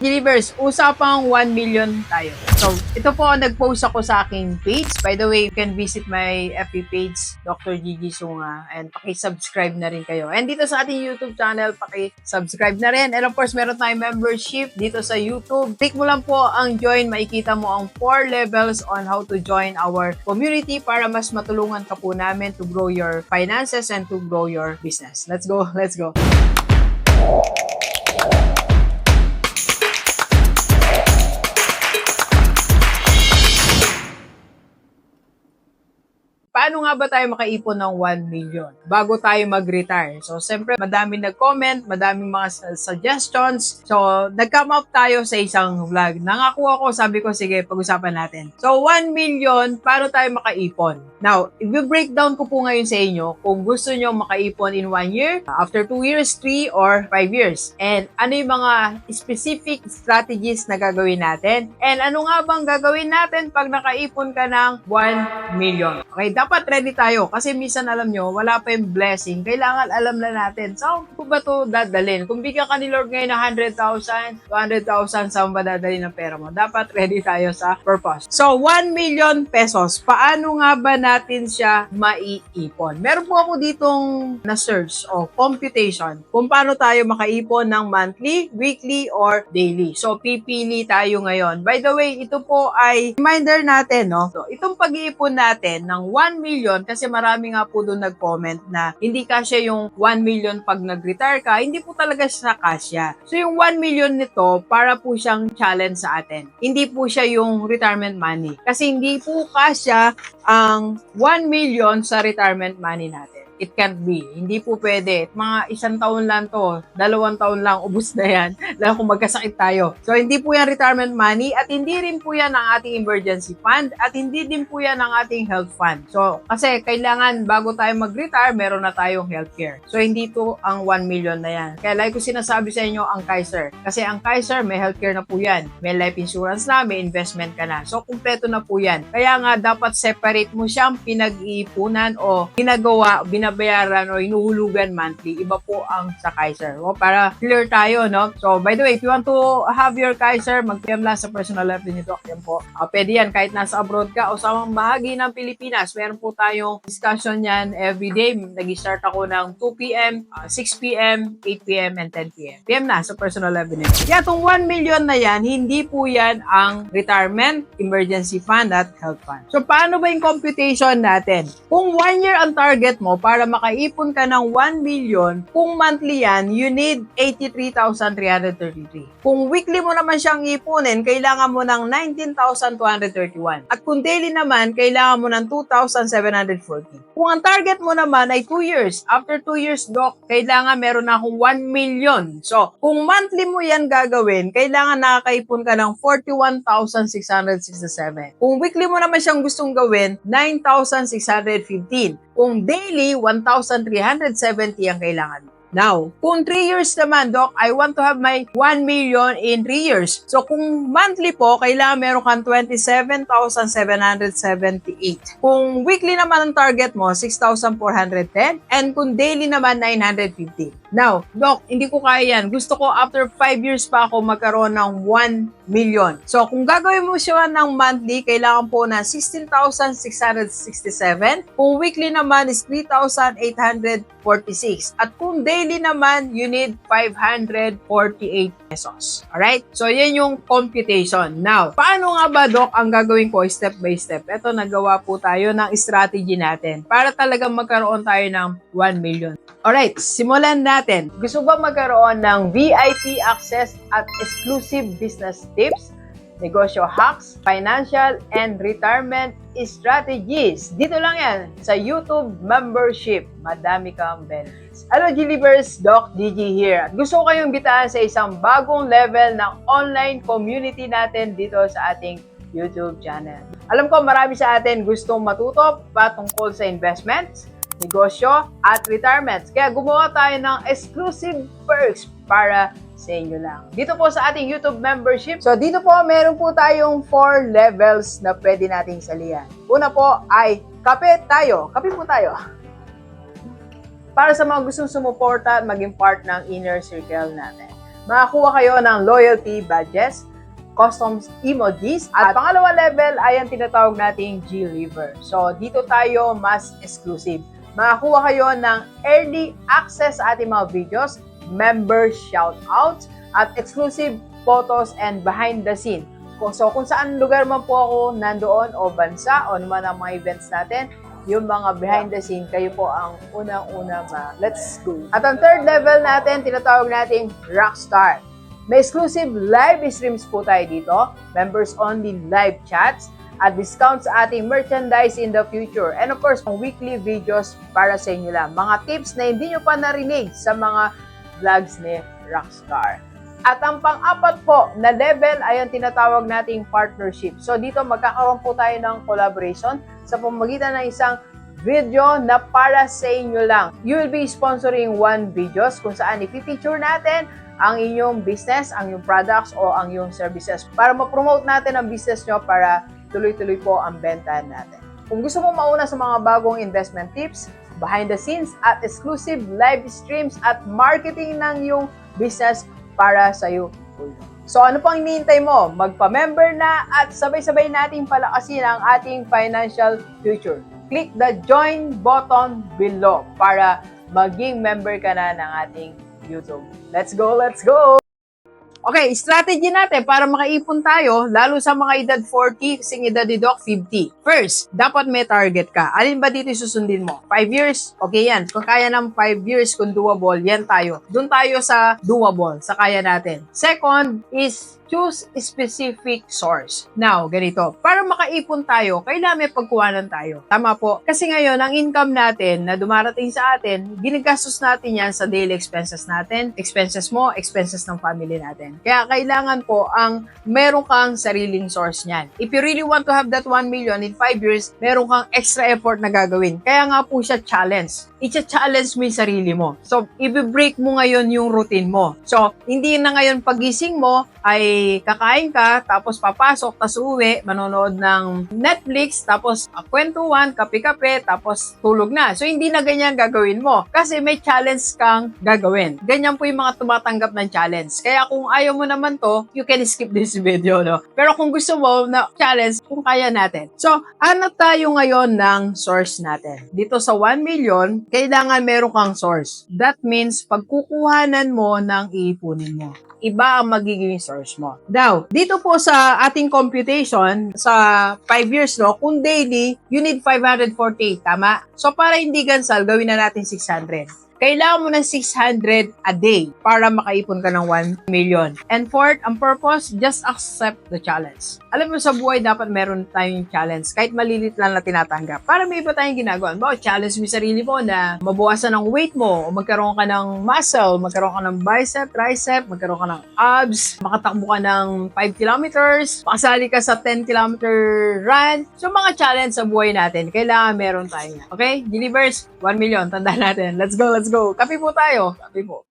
Delivers, usapang 1 million tayo. So, ito po, nag-post ako sa aking page. By the way, you can visit my FB page, Dr. Gigi Sunga, and paki-subscribe na rin kayo. And dito sa ating YouTube channel, paki-subscribe na rin. And of course, meron tayong membership dito sa YouTube. Click mo lang po ang join, makikita mo ang 4 levels on how to join our community para mas matulungan ka po namin to grow your finances and to grow your business. Let's go, let's go. Paano nga ba tayo makaipon ng 1 million bago tayo mag-retire? So, siyempre, madaming nag-comment, madaming mga su- suggestions. So, nag-come up tayo sa isang vlog. Nangako ako, sabi ko, sige, pag-usapan natin. So, 1 million, paano tayo makaipon? Now, i-breakdown ko po ngayon sa inyo kung gusto nyo makaipon in 1 year, after 2 years, 3, or 5 years. And ano yung mga specific strategies na gagawin natin? And ano nga bang gagawin natin pag nakaipon ka ng 1 million? Okay, dapat ready tayo kasi minsan alam nyo, wala pa yung blessing. Kailangan alam na natin. Saan ko ba to dadalhin? Kung bigyan ka ni Lord ngayon ng 100,000, 200,000, saan ba dadalhin ang pera mo? Dapat ready tayo sa purpose. So, 1 million pesos. Paano nga ba natin siya maiipon? Meron po ako ditong na-search o computation kung paano tayo makaipon ng monthly, weekly, or daily. So, pipili tayo ngayon. By the way, ito po ay reminder natin, no? So, itong pag-iipon natin ng 1 million, kasi marami nga po doon nag-comment na hindi kasya yung 1 million pag nag-retire ka, hindi po talaga siya kasya. So, yung 1 million nito, para po siyang challenge sa atin. Hindi po siya yung retirement money. Kasi hindi po kasya ang 1 million sa retirement money natin. It can't be. Hindi po pwede. Mga isang taon lang to, dalawang taon lang, ubus na yan. Lalo kung magkasakit tayo. So, hindi po yan retirement money at hindi rin po yan ang ating emergency fund at hindi din po yan ang ating health fund. So, kasi kailangan bago tayo mag-retire, meron na tayong healthcare. So, hindi to ang 1 million na yan. Kaya like ko sinasabi sa inyo, ang Kaiser. Kasi ang Kaiser, may healthcare na po yan. May life insurance na, may investment ka na. So, kumpleto na po yan. Kaya nga, dapat separate mo siyang pinag-iipunan o ginagawa, binabayaran o inuhulugan monthly. Iba po ang sa Kaiser. O, para clear tayo, no? So, by the way, if you want to have your Kaiser, mag-PM lang sa personal life ni Doc. Yan po. Uh, pwede yan kahit nasa abroad ka o sa mga bahagi ng Pilipinas. Meron po tayong discussion yan every day. Nag-start ako ng 2 p.m., uh, 6 p.m., 8 p.m., and 10 p.m. PM na sa personal Doc. Yan, itong 1 million na yan, hindi po yan ang retirement, emergency fund, at health fund. So, paano ba yung computation natin? Kung 1 year ang target mo para makaipon ka ng 1 million, kung monthly yan, you need 83,333. Kung weekly mo naman siyang ipunin, kailangan mo ng 19,231. At kung daily naman, kailangan mo ng 2,740. Kung ang target mo naman ay 2 years, after 2 years, Doc, kailangan meron na akong 1 million. So, kung monthly mo yan gagawin, kailangan nakakaipon ka ng 41,667. Kung weekly mo naman siyang gustong gawin, 9,615. Kung daily, 1,370 ang kailangan mo. Now, kung 3 years naman, Doc, I want to have my 1 million in 3 years. So, kung monthly po, kailangan meron kang 27,778. Kung weekly naman ang target mo, 6,410. And kung daily naman, 950. Now, Doc, hindi ko kaya yan. Gusto ko after 5 years pa ako magkaroon ng 1 million. So, kung gagawin mo siya ng monthly, kailangan po na 16,667. Kung weekly naman is 3,846. At kung daily naman, you need 548 pesos. Alright? So, yan yung computation. Now, paano nga ba, Doc, ang gagawin ko step by step? Ito, nagawa po tayo ng strategy natin para talagang magkaroon tayo ng 1 million. Alright, simulan natin. Gusto ba magkaroon ng VIP access at exclusive business tips, negosyo hacks, financial and retirement strategies? Dito lang yan sa YouTube membership. Madami kang benefits. Hello, Gilivers! Doc DG here. Gusto ko kayong bitaan sa isang bagong level ng online community natin dito sa ating YouTube channel. Alam ko marami sa atin gustong matuto patungkol sa investments, negosyo, at retirements. Kaya gumawa tayo ng exclusive perks para sa inyo lang. Dito po sa ating YouTube membership. So dito po meron po tayong 4 levels na pwede nating salihan. Una po ay kape tayo. Kape po tayo. Para sa mga gustong sumuporta at maging part ng inner circle natin. makakuha kayo ng loyalty badges, customs emojis, at pangalawa level ay ang tinatawag nating G-Liver. So, dito tayo mas exclusive. Makakuha kayo ng early access sa ating mga videos, member shoutouts, at exclusive photos and behind the scene. So, kung saan lugar man po ako nandoon o bansa o naman ang mga events natin, yung mga behind the scene, kayo po ang unang-una ma. Let's go. At ang third level natin, tinatawag nating Rockstar. May exclusive live streams po tayo dito, members only live chats, at discounts sa ating merchandise in the future. And of course, weekly videos para sa inyo lang. Mga tips na hindi nyo pa narinig sa mga vlogs ni Rockstar. At ang pang-apat po na level ay ang tinatawag nating partnership. So dito magkakaroon po tayo ng collaboration sa pamagitan ng isang video na para sa inyo lang. You will be sponsoring one videos kung saan ipipicture natin ang inyong business, ang inyong products o ang inyong services para ma-promote natin ang business nyo para tuloy-tuloy po ang benta natin. Kung gusto mo mauna sa mga bagong investment tips, behind the scenes at exclusive live streams at marketing ng iyong business para sa iyo. So ano pang hinihintay mo? Magpa-member na at sabay-sabay nating palakasin ang ating financial future. Click the join button below para maging member ka na ng ating YouTube. Let's go, let's go! Okay, strategy natin para makaipon tayo, lalo sa mga edad 40, kasing edad ni Doc 50. First, dapat may target ka. Alin ba dito susundin mo? 5 years? Okay yan. Kung kaya ng 5 years, kung doable, yan tayo. Doon tayo sa doable, sa kaya natin. Second is choose specific source. Now, ganito. Para makaipon tayo, kailangan may pagkuhanan tayo. Tama po. Kasi ngayon, ang income natin na dumarating sa atin, ginagastos natin yan sa daily expenses natin. Expenses mo, expenses ng family natin. Kaya kailangan po ang meron kang sariling source niyan. If you really want to have that 1 million in 5 years, meron kang extra effort na gagawin. Kaya nga po siya challenge. Icha-challenge mo yung sarili mo. So, i-break mo ngayon yung routine mo. So, hindi na ngayon pagising mo ay kakain ka, tapos papasok, tapos uwi, manonood ng Netflix, tapos uh, kwentuhan, kape-kape, tapos tulog na. So, hindi na ganyan gagawin mo. Kasi may challenge kang gagawin. Ganyan po yung mga tumatanggap ng challenge. Kaya kung ayaw mo naman to, you can skip this video, no? Pero kung gusto mo na challenge, kung kaya natin. So, hanap tayo ngayon ng source natin. Dito sa 1 million, kailangan meron kang source. That means, pagkukuhanan mo ng iipunin mo iba ang magiging source mo. Now, dito po sa ating computation, sa 5 years, no, kung daily, you need 540, tama? So, para hindi gansal, gawin na natin 600 kailangan mo ng 600 a day para makaipon ka ng 1 million. And fourth, ang purpose, just accept the challenge. Alam mo sa buhay, dapat meron tayong challenge. Kahit malilit lang na tinatanggap. Para may iba tayong ginagawa. Ba, challenge mo sarili mo na mabawasan ang weight mo, o magkaroon ka ng muscle, magkaroon ka ng bicep, tricep, magkaroon ka ng abs, makatakbo ka ng 5 kilometers, makasali ka sa 10 kilometer run. So, mga challenge sa buhay natin, kailangan meron tayo. Okay? Delivers 1 million. Tandaan natin. Let's go, let's go. Kape po tayo. Kape po.